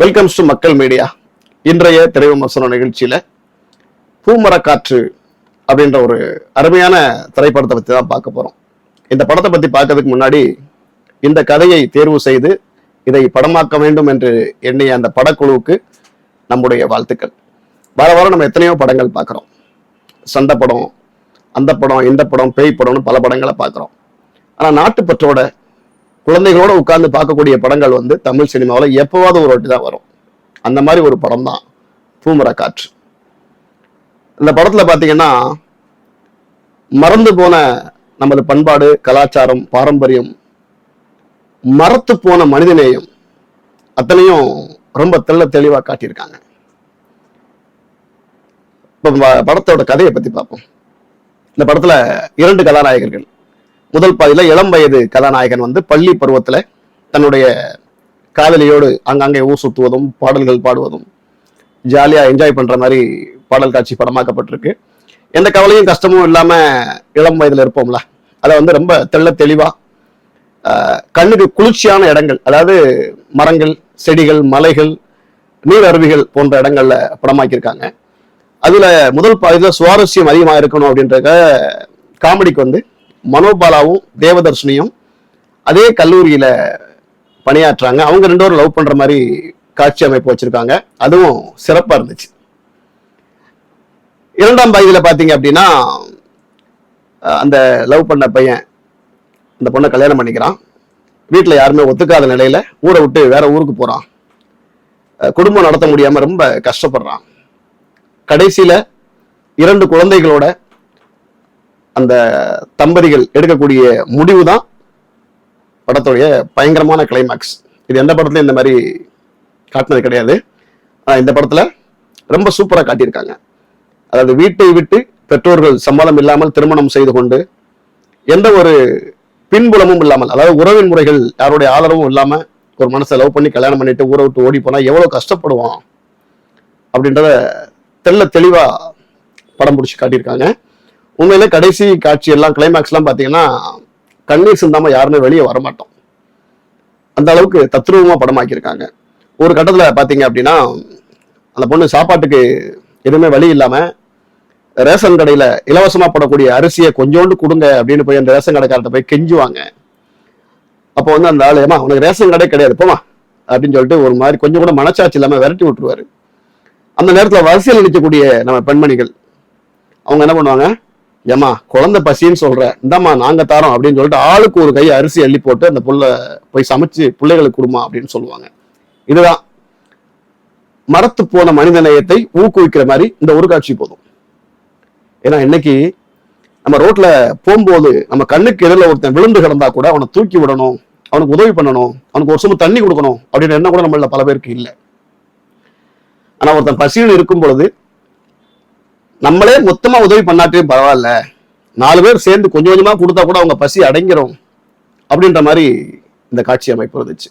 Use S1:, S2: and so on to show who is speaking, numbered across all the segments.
S1: Welcomes to மக்கள் media இன்றைய திரை நிகழ்ச்சியில் நிகழ்ச்சியில பூமரக்காற்று அப்படின்ற ஒரு அருமையான திரைப்படத்தை பற்றி தான் பார்க்க போகிறோம் இந்த படத்தை பற்றி பார்க்கறதுக்கு முன்னாடி இந்த கதையை தேர்வு செய்து இதை படமாக்க வேண்டும் என்று எண்ணிய அந்த படக்குழுவுக்கு நம்முடைய வாழ்த்துக்கள். வர வாரம் நம்ம எத்தனையோ படங்கள் பார்க்குறோம். சண்டை படம் அந்த படம் இந்த படம் பேய் படம்னு பல படங்களை பார்க்குறோம். ஆனால் நாட்டுப்பற்றோட குழந்தைகளோட உட்கார்ந்து பார்க்கக்கூடிய படங்கள் வந்து தமிழ் சினிமாவில் எப்போவாவது ஒரு வாட்டி தான் வரும். அந்த மாதிரி ஒரு படம் தான் பூமர காற்று இந்த படத்துல பார்த்தீங்கன்னா மறந்து போன நமது பண்பாடு கலாச்சாரம் பாரம்பரியம் மறத்து போன மனிதநேயம் அத்தனையும் ரொம்ப தெள்ள தெளிவா காட்டியிருக்காங்க. இப்போ படத்தோட கதையை பத்தி பார்ப்போம். இந்த படத்துல இரண்டு கதாநாயகர்கள். முதல் பாதியில் இளம் வயது கதாநாயகன் வந்து பள்ளி பருவத்தில் தன்னுடைய காதலியோடு அங்கங்கே ஊர் சுத்துவதும் பாடல்கள் பாடுவதும் ஜாலியாக என்ஜாய் பண்ணுற மாதிரி பாடல் காட்சி படமாக்கப்பட்டிருக்கு. எந்த கவலையும் கஷ்டமும் இல்லாமல் இளம் வயதில் இருப்போம்ல. அதை வந்து ரொம்ப தெள்ள தெளிவாக கண்ணுக்கு குளிர்ச்சியான இடங்கள் அதாவது மரங்கள் செடிகள் மலைகள் நீர் அருவிகள் போன்ற இடங்கள்ல படமாக்கியிருக்காங்க. அதுல முதல் பாதியில் சுவாரஸ்யம் அதிகமாக இருக்கணும் அப்படின்றத காமெடிக்கு வந்து மனோபாலாவும் தேவதர்ஷினியும் அதே கல்லூரியில பணியாற்றுறாங்க அவங்க ரெண்டு பேரும் லவ் பண்ற மாதிரி காட்சி அமைப்பு வச்சிருக்காங்க. அதுவும் சிறப்பா இருந்துச்சு. இரண்டாம் பாதியில பார்த்தீங்க அப்படின்னா அந்த லவ் பண்ண பையன் அந்த பொண்ணை கல்யாணம் பண்ணிக்கிறான். வீட்டுல யாருமே ஒத்துக்காத நிலையில ஊரை விட்டு வேற ஊருக்கு போறான். குடும்பம் நடத்த முடியாம ரொம்ப கஷ்டப்படுறான். கடைசியில் இரண்டு குழந்தைகளோட அந்த தம்பதிகள் எடுக்கக்கூடிய முடிவு தான் படத்துடைய பயங்கரமான கிளைமேக்ஸ் இது எந்த படத்துலையும் இந்த மாதிரி காட்டினது கிடையாது. ஆனால் இந்த படத்தில் ரொம்ப சூப்பராக காட்டியிருக்காங்க. அதாவது வீட்டை விட்டு பெற்றோர்கள் சம்மதம் இல்லாமல் திருமணம் செய்து கொண்டு எந்த ஒரு பின்புலமும் இல்லாமல் அதாவது உறவின் முறைகள் யாருடைய ஆதரவும் இல்லாமல் ஒரு மனசை லவ் பண்ணி கல்யாணம் பண்ணிட்டு ஊரை விட்டு ஓடி போனால் எவ்வளோ கஷ்டப்படுவான் அப்படின்றத தெள்ள தெளிவாக படம் பிடிச்சி காட்டியிருக்காங்க. உண்மையில கடைசி காட்சி எல்லாம் கிளைமேக்ஸ் எல்லாம் பாத்தீங்கன்னா கண்ணீர் சிந்தாம யாருமே வெளியே வரமாட்டோம். அந்த அளவுக்கு தத்ரூபமா படமாக்கியிருக்காங்க. ஒரு கட்டத்துல பாத்தீங்க அப்படின்னா அந்த பொண்ணு சாப்பாட்டுக்கு எதுவுமே வழி இல்லாம ரேஷன் கடையில இலவசமா போடக்கூடிய அரிசியை கொஞ்சோண்டு கொடுங்க அப்படின்னு போய் அந்த ரேஷன் கடைக்காரர்கிட்ட போய் கெஞ்சுவாங்க. அப்போ வந்து அந்த ஆளு ஏமா உனக்கு ரேஷன் கடை கிடையாது போமா அப்படின்னு சொல்லிட்டு ஒரு மாதிரி கொஞ்சம் கூட மனச்சாட்சி இல்லாம விரட்டி விட்டுருவாரு. அந்த நேரத்துல வரிசையில் நிற்கக்கூடிய நம்ம பெண்மணிகள் அவங்க என்ன பண்ணுவாங்க ஏமா குழந்தை பசின்னு சொல்ற இந்தாம்மா நாங்க தரோம் அப்படின்னு சொல்லிட்டு ஆளுக்கு ஒரு கை அரிசி அள்ளி போட்டு அந்த புள்ள போய் சமைச்சு பிள்ளைகளுக்கு கொடுமா அப்படின்னு சொல்லுவாங்க. இதுதான். மரத்து போன மனித நேயத்தை ஊக்குவிக்கிற மாதிரி இந்த ஒரு காட்சி போதும். ஏன்னா இன்னைக்கு நம்ம ரோட்ல போகும்போது நம்ம கண்ணுக்கு எதிரில் ஒருத்தன் விழுந்து கிடந்தா கூட அவனை தூக்கி விடணும் அவனுக்கு உதவி பண்ணணும் அவனுக்கு ஒரு சும்மா தண்ணி கொடுக்கணும் அப்படின்னு என்ன கூட நம்மள பல பேருக்கு இல்லை. ஆனா ஒருத்தன் பசியில் இருக்கும் பொழுது நம்மளே மொத்தமா உதவி பண்ணாட்டே பரவாயில்ல. நாலு பேர் சேர்ந்து கொஞ்சம் கொஞ்சமா கொடுத்தா கூட அவங்க பசி அடங்கிரும் அப்படின்ற மாதிரி இந்த காட்சி அமைப்பு இருந்துச்சு.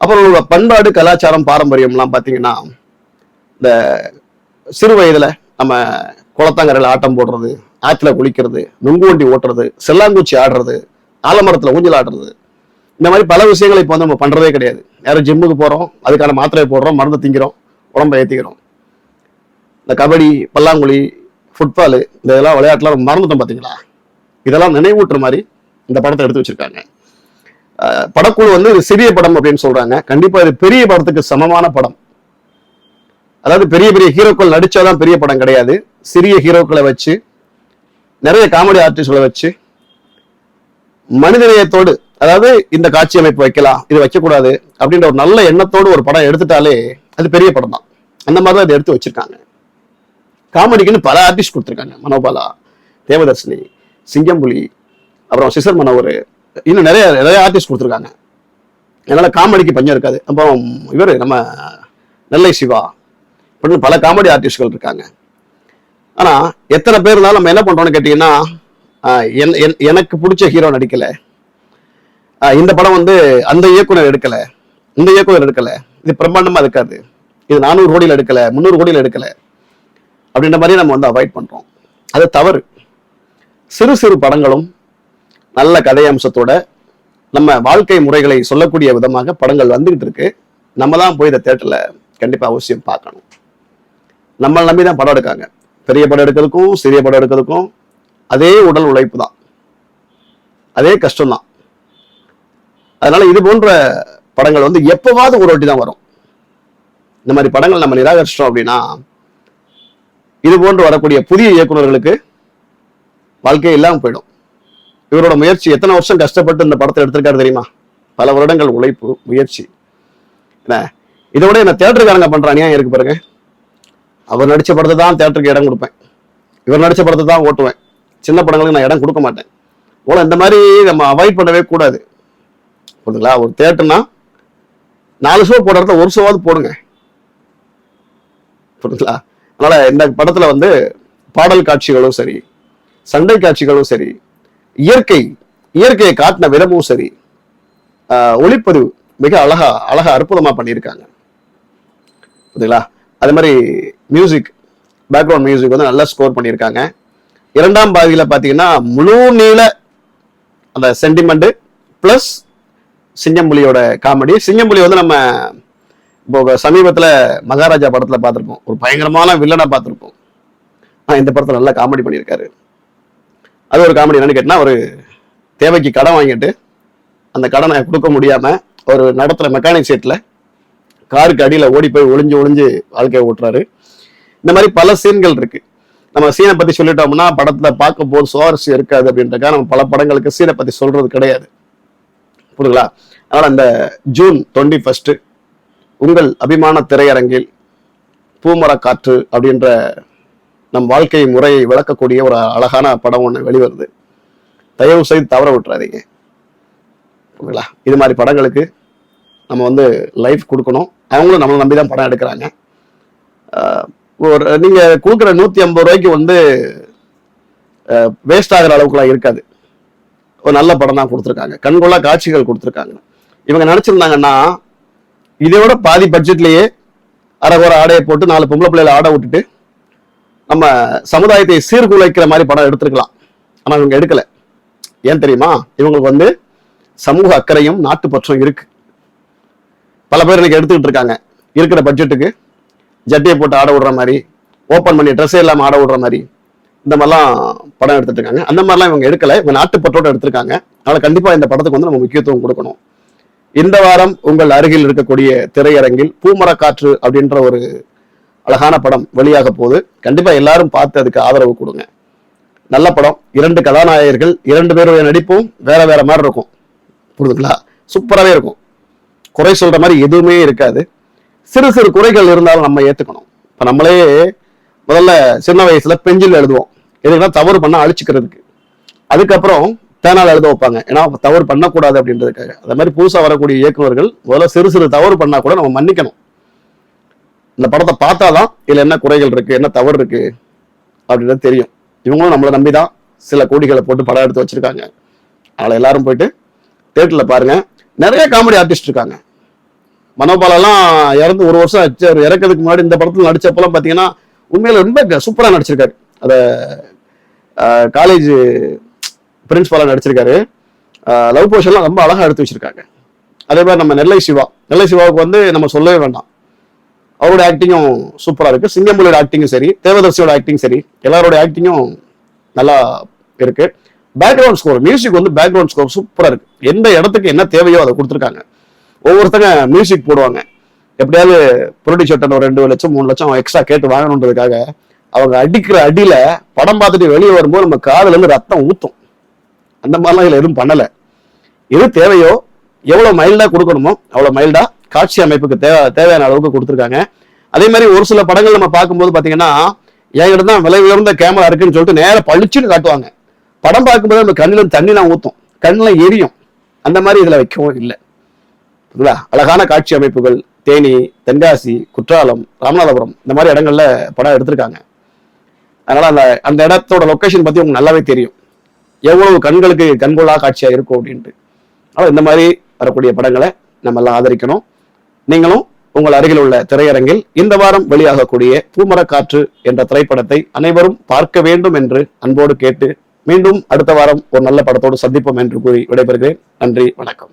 S1: அப்புறம் பண்பாடு கலாச்சாரம் பாரம்பரியம்லாம் பார்த்தீங்கன்னா இந்த சிறு வயதுல நம்ம குளத்தாங்கரையில் ஆட்டம் போடுறது ஆற்றுல குளிக்கிறது நுங்குவண்டி ஓட்டுறது செல்லாங்குச்சி ஆடுறது ஆலமரத்தில் ஊஞ்சல் ஆடுறது இந்த மாதிரி பல விஷயங்களை இப்போ வந்து நம்ம பண்ணுறதே கிடையாது. யாரும் ஜிம்முக்கு போகிறோம் அதுக்கான மாத்திரையை போடுறோம் மருந்து திங்கிறோம் உடம்பை ஏற்றிக்கிறோம் இந்த கபடி பல்லாங்குழி ஃபுட்பாலு இந்த இதெல்லாம் விளையாட்டுலாம் மறந்துட்டோம் பார்த்தீங்களா இதெல்லாம் நினைவூட்டுற மாதிரி இந்த படத்தை எடுத்து வச்சிருக்காங்க. படக்குழு வந்து இது சிறிய படம் அப்படின்னு சொல்றாங்க. கண்டிப்பா இது பெரிய படத்துக்கு சமமான படம். அதாவது பெரிய பெரிய ஹீரோக்கள் நடிச்சாதான் பெரிய படம் கிடையாது. சிறிய ஹீரோக்களை வச்சு நிறைய காமெடி ஆர்டிஸ்ட்களை வச்சு மனிதநேயத்தோடு அதாவது இந்த காட்சி அமைப்பு வைக்கலாம் இது வைக்கக்கூடாது அப்படின்ற ஒரு நல்ல எண்ணத்தோடு ஒரு படம் எடுத்துட்டாலே அது பெரிய படம் தான் அந்த மாதிரி தான் இதை எடுத்து வச்சிருக்காங்க. காமெடிக்குன்னு பல ஆர்டிஸ்ட் கொடுத்துருக்காங்க. மனோபாலா தேவதர்ஷினி சிங்கம்புலி அப்புறம் சிசர் மனோவர் இன்னும் நிறைய நிறைய ஆர்டிஸ்ட் கொடுத்துருக்காங்க. என்னால் காமெடிக்கு பஞ்சம் இருக்காது. அப்புறம் இவர் நம்ம நெல்லை சிவா அப்படின்னு பல காமெடி ஆர்டிஸ்ட்கள் இருக்காங்க. ஆனால் எத்தனை பேர் இருந்தாலும் நம்ம என்ன பண்ணுறோம்னு கேட்டிங்கன்னா என்- என்- எனக்கு பிடிச்ச ஹீரோ நடிக்கலை. இந்த படம் வந்து அந்த இயக்குனர் எடுக்கலை. இந்த இயக்குனர் எடுக்கலை. இது பிரம்மாண்டமாக இருக்காது. இது நானூறு கோடியில் எடுக்கலை முந்நூறு கோடியில் எடுக்கலை. அப்படின்ற மாதிரி நம்ம வந்து அவாய்ட் பண்றோம். அது தவறு. சிறு சிறு படங்களும் நல்ல கதை அம்சத்தோட நம்ம வாழ்க்கை முறைகளை சொல்லக்கூடிய விதமாக படங்கள் வந்துகிட்டு இருக்கு. நம்ம தான் போய் இந்த தேட்டரில் கண்டிப்பாக அவசியம் பார்க்கணும். நம்மளை நம்பி தான் படம் எடுக்காங்க. பெரிய படம் எடுக்கிறதுக்கும் சிறிய படம் எடுக்கிறதுக்கும் அதே உடல் உழைப்பு தான். அதே கஷ்டம்தான் அதனால இது போன்ற படங்கள் வந்து எப்பவாவது ஒரு வாட்டி தான் வரும். இந்த மாதிரி படங்கள் நம்ம நிராகரிச்சிட்டோம் அப்படின்னா இது போன்று வரக்கூடிய புதிய இயக்குநர்களுக்கு வாழ்க்கையே இல்லாமல் போயிடும். இவரோட முயற்சி எத்தனை வருஷம் கஷ்டப்பட்டு இந்த படத்தை எடுத்திருக்காரு தெரியுமா? பல வருடங்கள் உழைப்பு முயற்சி. என்ன? இதை விட என்ன தேட்டருக்காரங்க பண்ற அநியாயம் இருக்கு பாருங்க. அவர் நடிச்ச படத்தை தான் தேட்டருக்கு இடம் கொடுப்பேன். இவர் நடிச்ச படத்தை தான் ஓட்டுவேன். சின்ன படங்களுக்கு நான் இடம் கொடுக்க மாட்டேன். போல இந்த மாதிரி நம்ம அவாய்ட் பண்ணவே கூடாது. புரியுதுங்களா ஒரு தேட்டர்னா நாலு ஷோ போடுற இடத்துல ஒரு ஷோவாவது போடுங்க. புரியுதுங்களா அதனால இந்த படத்துல வந்து பாடல் காட்சிகளும் சரி சண்டை காட்சிகளும் சரி இயற்கை இயற்கையை காட்டின விதமும் சரி ஆஹ் ஒளிப்பதிவு மிக அழகா அழகா அற்புதமா பண்ணியிருக்காங்க. புரியுதுங்களா? அதே மாதிரி மியூசிக் பேக்ரவுண்ட் மியூசிக் வந்து நல்லா ஸ்கோர் பண்ணியிருக்காங்க. இரண்டாம் பாதியில பாத்தீங்கன்னா முழு நீள அந்த சென்டிமெண்ட்டு பிளஸ் சிங்கம்புலியோட காமெடி சிங்கம்புலி வந்து நம்ம இப்போ சமீபத்துல மகாராஜா படத்துல பார்த்திருப்போம். ஒரு பயங்கரமான வில்லனை பார்த்திருப்போம். ஆனா இந்த படத்துல நல்லா காமெடி பண்ணியிருக்காரு. அது ஒரு காமெடி என்னன்னு கேட்டால் ஒரு தேவைக்கு கடன் வாங்கிட்டு அந்த கடனை கொடுக்க முடியாம ஒரு நடத்துகிற மெக்கானிக் செட்டில் காருக்கு அடியில ஓடி போய் ஒளிஞ்சு ஒளிஞ்சு வாழ்க்கையை ஓட்டுறாரு. இந்த மாதிரி பல சீன்கள் இருக்கு. நம்ம சீனை பத்தி சொல்லிட்டோம்னா படத்துல பார்க்க போது சுவாரஸ்யம் இருக்காது அப்படின்றக்கா நம்ம பல படங்களுக்கு சீனை பத்தி சொல்றது கிடையாது. புரியுதுங்களா? அதனால அந்த ஜூன் டுவெண்ட்டி ஃபர்ஸ்ட் உங்கள் அபிமான திரையரங்கில் பூமரக்காற்று அப்படின்ற நம் வாழ்க்கை முறையை விளக்கக்கூடிய ஒரு அழகான படம் ஒன்று வெளிவருது. தயவு செய்து தவற விட்டுறாதீங்க. ஓகேங்களா? இது மாதிரி படங்களுக்கு நம்ம வந்து லைஃப் கொடுக்கணும். அவங்களும் நம்மளை நம்பி தான் படம் எடுக்கிறாங்க. ஒரு நீங்கள் கொடுக்குற நூற்றி ஐம்பது ரூபாய்க்கு வந்து வேஸ்ட் ஆகிற அளவுக்குலாம் இருக்காது. ஒரு நல்ல படம் தான் கொடுத்துருக்காங்க. கண்கொள்ளா காட்சிகள் கொடுத்துருக்காங்க. இவங்க நினச்சிருந்தாங்கன்னா இதை விட பாதி பட்ஜெட்லயே அரைகுறை ஆடையை போட்டு நாலு பொம்பளை பிள்ளைகளை ஆட விட்டுட்டு நம்ம சமுதாயத்தை சீர்குலைக்கிற மாதிரி படம் எடுத்திருக்கலாம். ஆனா இவங்க எடுக்கல. ஏன் தெரியுமா? இவங்களுக்கு வந்து சமூக அக்கறையும் நாட்டு பற்றும் இருக்கு. பல பேர் இன்னைக்கு எடுத்துக்கிட்டு இருக்காங்க. இருக்கிற பட்ஜெட்டுக்கு ஜட்டியை போட்டு ஆட விடுற மாதிரி ஓப்பன் பண்ணி ட்ரெஸ்ஸே இல்லாம ஆட விடுற மாதிரி இந்த மாதிரிலாம் படம் எடுத்துட்டு இருக்காங்க. அந்த மாதிரிலாம் இவங்க எடுக்கல. இவங்க நாட்டுப்பற்றோட எடுத்திருக்காங்க. அதனால கண்டிப்பா இந்த படத்துக்கு வந்து நம்ம முக்கியத்துவம் கொடுக்கணும். இந்த வாரம் உங்கள் அருகில் இருக்கக்கூடிய திரையரங்கில் பூமரக்காற்று அப்படின்ற ஒரு அழகான படம் வெளியாக போகுது. கண்டிப்பா எல்லாரும் பார்த்து அதுக்கு ஆதரவு கொடுங்க. நல்ல படம். இரண்டு கதாநாயகர்கள் இரண்டு பேருடைய நடிப்பும் வேற வேற மாதிரி இருக்கும். புரியுதுங்களா? சூப்பராகவே இருக்கும். குறை சொல்ற மாதிரி எதுவுமே இருக்காது. சிறு சிறு குறைகள் இருந்தாலும் நம்ம ஏத்துக்கணும். இப்ப நம்மளே முதல்ல சின்ன வயசுல பெஞ்சில் எழுதுவோம். எதுக்குன்னா தவறு பண்ண அழிச்சுக்கிறதுக்கு. அதுக்கப்புறம் பேனால் எழுத வைப்பாங்க. ஏன்னா தவறு பண்ணக்கூடாது அப்படின்றதுக்காக. அதே மாதிரி புதுசாக வரக்கூடிய இயக்குநர்கள் முதல்ல சிறு சிறு தவறு பண்ணால் கூட நம்ம மன்னிக்கணும். இந்த படத்தை பார்த்தாதான் இதில் என்ன குறைகள் இருக்குது என்ன தவறு இருக்குது அப்படின்றது தெரியும். இவங்களும் நம்மளை நம்பி தான் சில கோடிகளை போட்டு படம் எடுத்து வச்சிருக்காங்க. அதனால எல்லாரும் போயிட்டு தேட்டரில் பாருங்கள் நிறைய காமெடி ஆர்டிஸ்ட் இருக்காங்க. மனோபாலெல்லாம் இறந்து ஒரு வருஷம் ஆச்சு. இறக்கிறதுக்கு முன்னாடி இந்த படத்தில் நடித்தப்பெல்லாம் பார்த்தீங்கன்னா உண்மையில் ரொம்ப சூப்பராக நடிச்சிருக்காரு. அதை காலேஜ் பிரின்ஸ்பாலாக நடிச்சிருக்காரு. லவ் போர்ஷன்லாம் ரொம்ப அழகாக எடுத்து வச்சிருக்காங்க. அதே மாதிரி நம்ம நெல்லை சிவா. நெல்லை சிவாவுக்கு வந்து நம்ம சொல்லவே வேண்டாம். அவரோட ஆக்டிங்கும் சூப்பராக இருக்குது சிங்கம்புலியோட ஆக்டிங்கும் சரி தேவதர்சியோட ஆக்டிங் சரி எல்லாரோட ஆக்டிங்கும் நல்லா இருக்குது பேக்ரவுண்ட் ஸ்கோர் மியூசிக் வந்து பேக்ரவுண்ட் ஸ்கோர் சூப்பராக இருக்குது எந்த இடத்துக்கு என்ன தேவையோ அதை கொடுத்துருக்காங்க. ஒவ்வொருத்தங்க மியூசிக் போடுவாங்க. எப்படியாவது ப்ரொடியூசர்ட்ட ஒரு ரெண்டு லட்சம் மூணு லட்சம் எக்ஸ்ட்ரா கேட்டு வாங்கணுன்றதுக்காக அவங்க அடிக்கிற அடியில் படம் பார்த்துட்டு வெளியே வரும்போது நம்ம காதுலேருந்து ரத்தம் ஊற்றும் அந்த மாதிரிலாம் இதில் எதுவும் பண்ணல. எது தேவையோ எவ்வளவு மைல்டா கொடுக்கணுமோ அவ்வளோ மைல்டா காட்சி அமைப்புக்கு தேவை தேவையான அளவுக்கு கொடுத்துருக்காங்க. அதே மாதிரி ஒரு சில படங்கள் நம்ம பார்க்கும்போது பார்த்தீங்கன்னா என்கிட்ட தான் விலை உயர்ந்த கேமரா இருக்குன்னு சொல்லிட்டு நேராக பளிச்சுன்னு காட்டுவாங்க. படம் பார்க்கும்போது நம்ம கண்ணில் இருந்து தண்ணிலாம் ஊற்றும் கண்ணில் எரியும். அந்த மாதிரி இதுல வைக்கவும் இல்லை. புரியுதா? அழகான காட்சி அமைப்புகள் தேனி தென்காசி குற்றாலம் ராமநாதபுரம் இந்த மாதிரி இடங்கள்ல படம் எடுத்திருக்காங்க. அதனால அந்த அந்த இடத்தோட லொகேஷன் பத்தி உங்களுக்கு நல்லாவே தெரியும். எவ்வளவு கண்களுக்கு கண்கொள்ளா காட்சியா இருக்கும் அப்படின்ட்டு. ஆனால் இந்த மாதிரி வரக்கூடிய படங்களை நம்ம எல்லாம் ஆதரிக்கணும். நீங்களும் உங்கள் அருகில் உள்ள திரையரங்கில் இந்த வாரம் வெளியாகக்கூடிய பூமரக்காற்று என்ற திரைப்படத்தை அனைவரும் பார்க்க வேண்டும் என்று அன்போடு கேட்டு மீண்டும் அடுத்த வாரம் ஒரு நல்ல படத்தோடு சந்திப்போம் என்று கூறி விடைபெறுகிறேன். நன்றி வணக்கம்.